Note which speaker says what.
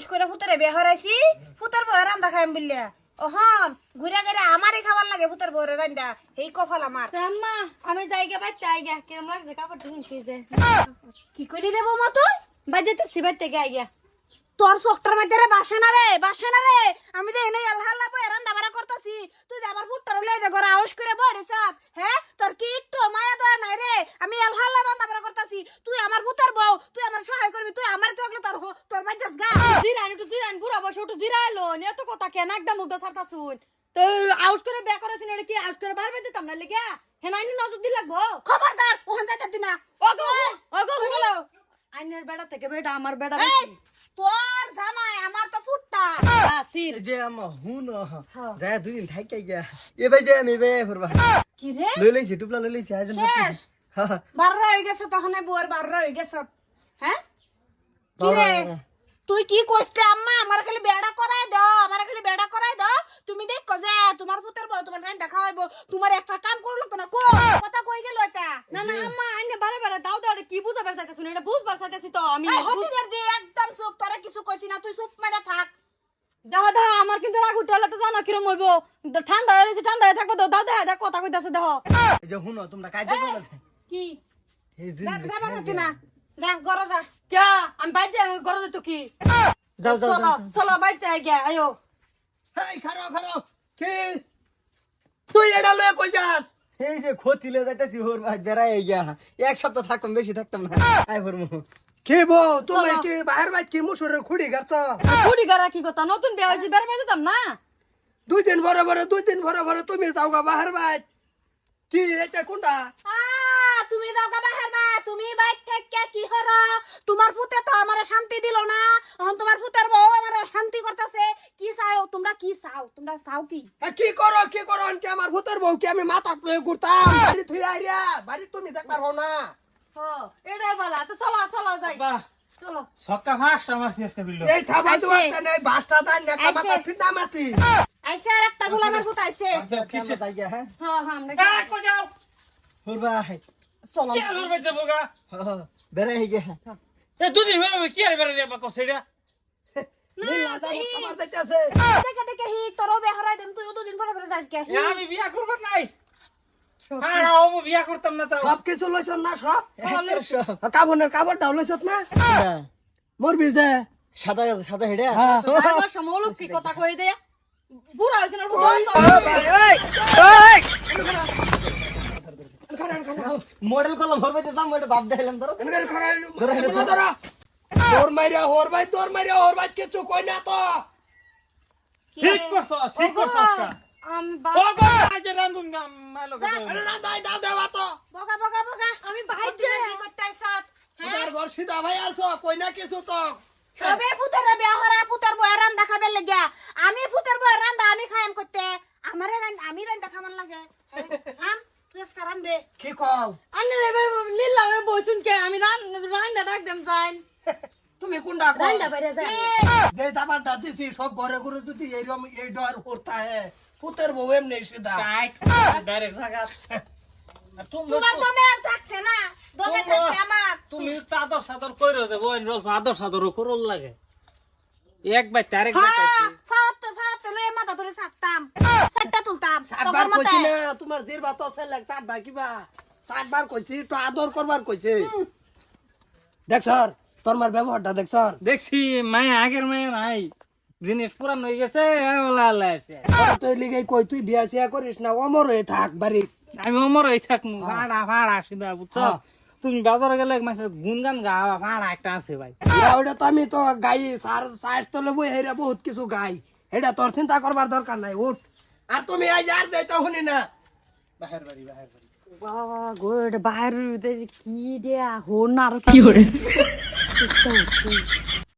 Speaker 1: আয়ুষ করে ফুতারে বিয়ে হরাইছি ফুতার বউ রান্দা খাইম বললে ওহন ঘুরে ঘুরে আমারই খাবার লাগে ফুতার বউরে রান্দা এই কফল আমার।
Speaker 2: আম্মা আমি বাইতে লাগছে কাপড় ধুইছি যে।
Speaker 1: কি রে বৌমা তুই?
Speaker 2: আই গে
Speaker 1: তোর মধ্যে রে বাসে না রে বাসে না রে। আমি তো এনে আল্লাহ আল্লাহ বই রান্দা বাড়া করতেছি তুই আমার ফুটটার লে যে ঘরে আউস করে বই রে সব হ্যাঁ? তোর কি একটু মায়া দয়া নাই রে? আমি
Speaker 2: মুগ্ধ সারতা শুন তো আউস করে বেয়া করেছি না কি আউস করে বার বেঁধে তাম না লেগে? হেনাইনি নজর দিল লাগবো?
Speaker 1: খবরদার ওখান যাইতে না
Speaker 2: ওগো ওগো হলো আইনের বেড়া থেকে বেটা আমার বেড়া
Speaker 1: তোর জামাই আমার তো ফুটটা।
Speaker 2: আসির
Speaker 3: যে আমা হুন
Speaker 2: হ্যাঁ।
Speaker 3: যায় দুই দিন থাইকা গিয়া। এ ভাই যে আমি বে ফরবা
Speaker 1: কি রে?
Speaker 3: লই লইছি টুপলা লই লইছি আজ
Speaker 1: শেষ। বারো হয়ে গেছে তখন বউয়ের বারো হয়ে গেছে। হ্যাঁ? কি রে? তুই কি করছিস আম্মা? আমার খালি বেড়া করাই দাও আমার খালি তুমি দেখো যে তোমার পুতের বউ তোমার রাইন দেখা হইব। তোমার একটা কাম করল তো না কো কথা কই গেল এটা?
Speaker 2: না না আম্মা আইনে বারে বারে দাও দাও কি বুঝা বেড়া শুনে এটা বুঝবার চাইতেছি তো আমি
Speaker 1: হবিনের যে একদম চুপ তোরা কিছু কইছি না তুই চুপ মেরে থাক।
Speaker 2: দেহ দেহ আমার কিন্তু রাগ উঠে তো জানো কিরম হইব। ঠান্ডা হয়ে গেছে ঠান্ডা হয়ে থাকব তো দাও দেহ দেখ কথা কইতাছে দেহ
Speaker 3: এই যে হুন তোমরা কাজে
Speaker 1: কি?
Speaker 3: এই দিন
Speaker 1: যা যা বাসাতে না যা ঘরে যা।
Speaker 2: কে? আমি বাইতে ঘরে যেত কি?
Speaker 3: যাও যাও
Speaker 2: চলো চলো বাইতে আগে আয়ো।
Speaker 3: হেই খারো খারো কি? তুই এটা লয়ে কই যাস? এই যে খতিলে যাইতাছি হোর ভাই বেড়াই গিয়া এক সপ্তাহ থাকতাম বেশি থাকতাম না। আই ফরমু
Speaker 4: কি বউ তুমি কি বাহির বাইত কি মুসুরের খুঁড়ি গাছ?
Speaker 2: কুড়ি গারা কি কথা? নতুন বিয়া হয়েছে বের বের যেতাম না?
Speaker 4: দুই দিন ভরে ভরে দুই দিন ভরে ভরে তুমি যাও গা বাহির বাইত। কি এটা কোনটা?
Speaker 1: আ, তুমি দাও গা বাহির বা তুমি বাইক থেকে কি হর তোমার পুতে তো আমারে শান্তি দিল না। এখন তোমার পুতের বউ আমার শান্তি করতেছে। কি চাও? তোমরা কি চাও? তোমরা চাও কি?
Speaker 4: কি করো কি করো? আনকি আমার ভূতের বউ কি আমি মাথা লয়ে ঘুরতাম। বাড়ি থুই আইরা বাড়ি তুমি দেখবার হও না।
Speaker 2: হ এটাই বলা। তো চলো চলো যাই। চলো।
Speaker 5: সক্কা ফাস্ট আমার সিএসকে বিল্লো।
Speaker 4: এই থাবা
Speaker 1: আইছে।
Speaker 4: দুয়ারটা নেই বাসটা দান না
Speaker 1: আইছে।
Speaker 4: কাবা ফিটা মারতি
Speaker 1: আইসে আর একটা গোলামের পুত আইসে
Speaker 3: কেমন যাই গিয়া হ্যাঁ।
Speaker 2: হ্যাঁ হ্যাঁ আমরা
Speaker 5: কো যাও?
Speaker 3: হোর ভাই
Speaker 2: চলো
Speaker 5: কে বগা?
Speaker 3: গিয়া
Speaker 5: এ দুদিন হয়ে কি আর বেরে রে বাকো সেডা
Speaker 4: নীলা যাব খাবার দিতেছে
Speaker 1: দেখে দেখে হি তোরও বেহরাই দেম তুই দুদিন পরে পরে যাইস কে
Speaker 5: এ আমি বিয়া করব নাই। বিয়া করতাম না তাও।
Speaker 4: সব কিছু লইছ না সব কাবনের কাবরটাও লইছ না মরবি যে
Speaker 3: সাদা সাদা হেডা
Speaker 2: লোক কথা কই দে। বুড়া হয়েছে না
Speaker 3: মডেল করলাম হোর ভাই যাম এটা বাপ দেখাইলাম ধরো।
Speaker 4: ধরা ধরা। তোর মাইরা হোর ভাই তোর মাইরা হোর ভাই কিছু কই না তো।
Speaker 5: ঠিক করছ ঠিক করছ
Speaker 2: আমি
Speaker 5: গো আজ রান্ধুন গাম মাইলো
Speaker 4: আরে না দাই দাও দেওয়া তো
Speaker 1: বগা বগা বগা
Speaker 2: আমি
Speaker 1: ভাই
Speaker 2: বাইতে
Speaker 1: কি করতে আইসত
Speaker 4: তোর ঘর সিধা ভাই আলছো কই না কিছু তো।
Speaker 1: সবে পুতের বিয়া হরা পুতের বয় রান্দা খাবে লাগিয়া আমি পুতের বয় রান্দা আমি খাইম করতে। আমারে রান্দা আমি রান্দা খামান লাগে। হাম রান্দে
Speaker 4: কি কও?
Speaker 2: আন্নে রে লিল্লা আমি বইছুন কে? আমি রান রান্দা ডাক দেম যাইন
Speaker 4: তুমি কোনটা কও?
Speaker 2: রান্দা বাইরে যাই
Speaker 4: যে দাবারটা দিছি সব ঘরে ঘরে যদি এইরকম এই ডর করতা হে পুতের বউ এমনি সিধা
Speaker 5: টাইট ডাইরেক্ট জায়গা। আর তুমি
Speaker 1: তোমার দমে আর থাকছে না। দমে থাকছে আমার।
Speaker 5: তুমি তো আদর সাদর কইরো যে বইন রোজ আদর সাদর করল লাগে। একবার তারেক
Speaker 1: হ্যাঁ তুলতাম
Speaker 4: কইছি না তোমার জির বাত আছে লাগ চারবার কিবা সাতবার কইছি তো আদর করবার কইছে। দেখ স্যার তোর মার ব্যবহারটা দেখ স্যার।
Speaker 5: দেখছি মায়া আগের মায়া নাই। জিনিস পুরান হয়ে গেছে ওলা আল্লাহ আছে।
Speaker 4: তুই লিগে কই তুই বিয়া সিয়া করিস না অমর হয়ে থাক বাড়ি।
Speaker 5: আমি অমর হয়ে থাকব ভাড়া ভাড়া সিধা বুঝছ?
Speaker 4: হ্যাঁ।
Speaker 5: তুমি বাজারে গেলে মানুষের গুনগান গাওয়া ভাড়া একটা আছে ভাই।
Speaker 4: ওটা তো আমি তো গাই সার সাইজ তো লবো হেরা বহুত কিছু গাই। এটা তোর চিন্তা করবার দরকার নাই উঠ। আর তুমি আজ আর যাইতে হনি না।
Speaker 5: বাহির বাড়ি বাহির বাড়ি।
Speaker 2: বাবা গোড বাইরে কি দিয়া হন না আর কি করে